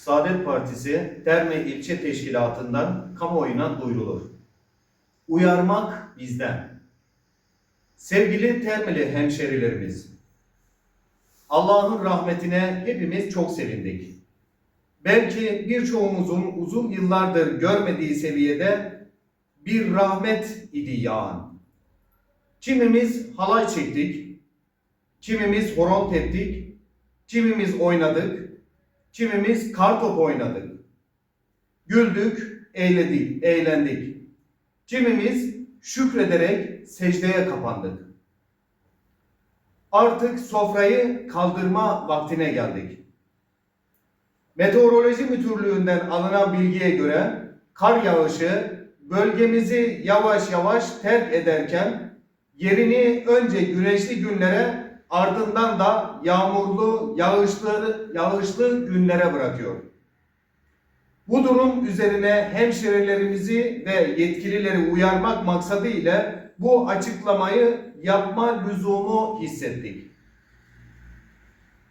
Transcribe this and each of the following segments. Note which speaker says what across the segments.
Speaker 1: Saadet Partisi Terme İlçe Teşkilatı'ndan kamuoyuna duyurulur. Uyarmak bizden. Sevgili Termeli hemşerilerimiz, Allah'ın rahmetine hepimiz çok sevindik. Belki birçoğumuzun uzun yıllardır görmediği seviyede bir rahmet idi yağan. Kimimiz halay çektik, kimimiz horon teptik, kimimiz oynadık, kimimiz kartop oynadık. Güldük, eğledik, eğlendik. Kimimiz şükrederek secdeye kapandık. Artık sofrayı kaldırma vaktine geldik. Meteoroloji Müdürlüğü'nden alınan bilgiye göre kar yağışı bölgemizi yavaş yavaş terk ederken yerini önce güneşli günlere ardından da yağmurlu, yağışlı, yağışlı günlere bırakıyor. Bu durum üzerine hemşerilerimizi ve yetkilileri uyarmak maksadı ile bu açıklamayı yapma lüzumu hissettik.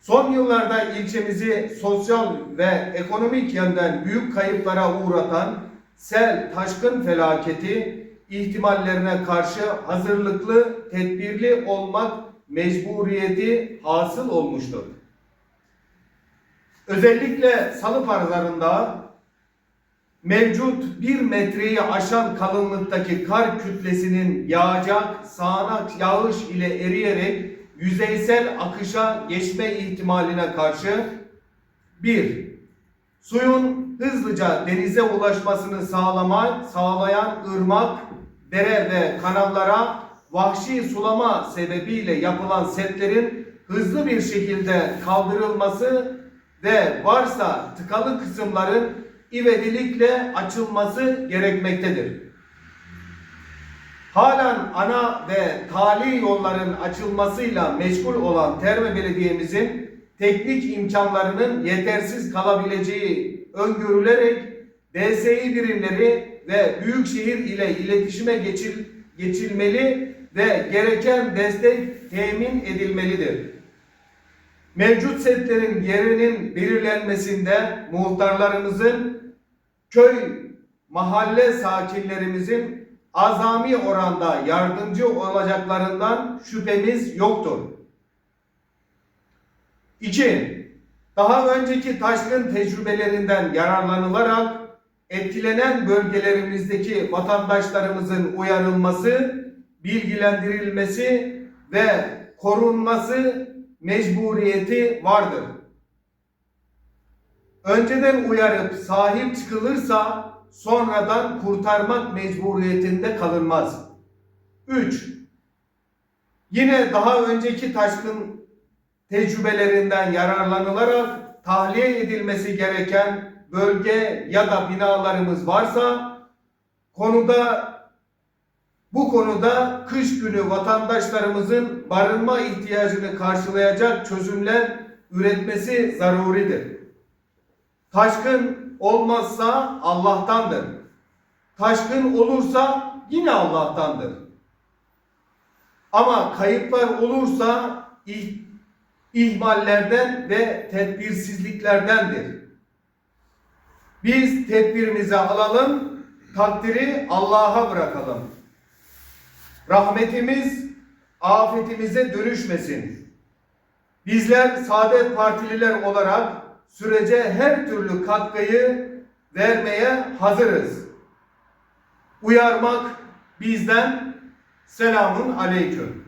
Speaker 1: Son yıllarda ilçemizi sosyal ve ekonomik yönden büyük kayıplara uğratan sel taşkın felaketi ihtimallerine karşı hazırlıklı, tedbirli olmak mecburiyeti hasıl olmuştur. Özellikle salı pazarında mevcut bir metreyi aşan kalınlıktaki kar kütlesinin yağacak sağanak yağış ile eriyerek yüzeysel akışa geçme ihtimaline karşı bir, Suyun hızlıca denize ulaşmasını sağlama, sağlayan ırmak, dere ve kanallara vahşi sulama sebebiyle yapılan setlerin hızlı bir şekilde kaldırılması ve varsa tıkalı kısımların ivedilikle açılması gerekmektedir. Halen ana ve tali yolların açılmasıyla meşgul olan Terme Belediye'mizin teknik imkanlarının yetersiz kalabileceği öngörülerek DSİ birimleri ve büyükşehir ile iletişime geçil, geçilmeli ve gereken destek temin edilmelidir. Mevcut setlerin yerinin belirlenmesinde muhtarlarımızın, köy, mahalle sakinlerimizin azami oranda yardımcı olacaklarından şüphemiz yoktur. 2. Daha önceki taşkın tecrübelerinden yararlanılarak etkilenen bölgelerimizdeki vatandaşlarımızın uyarılması, bilgilendirilmesi ve korunması mecburiyeti vardır. Önceden uyarıp sahip çıkılırsa sonradan kurtarmak mecburiyetinde kalınmaz. 3. Yine daha önceki taşkın tecrübelerinden yararlanılarak tahliye edilmesi gereken bölge ya da binalarımız varsa konuda bu konuda kış günü vatandaşlarımızın barınma ihtiyacını karşılayacak çözümler üretmesi zaruridir. Taşkın olmazsa Allah'tandır. Taşkın olursa yine Allah'tandır. Ama kayıplar olursa ih ihmallerden ve tedbirsizliklerdendir. Biz tedbirimizi alalım, takdiri Allah'a bırakalım. Rahmetimiz afetimize dönüşmesin. Bizler Saadet Partililer olarak sürece her türlü katkıyı vermeye hazırız. Uyarmak bizden selamun aleyküm.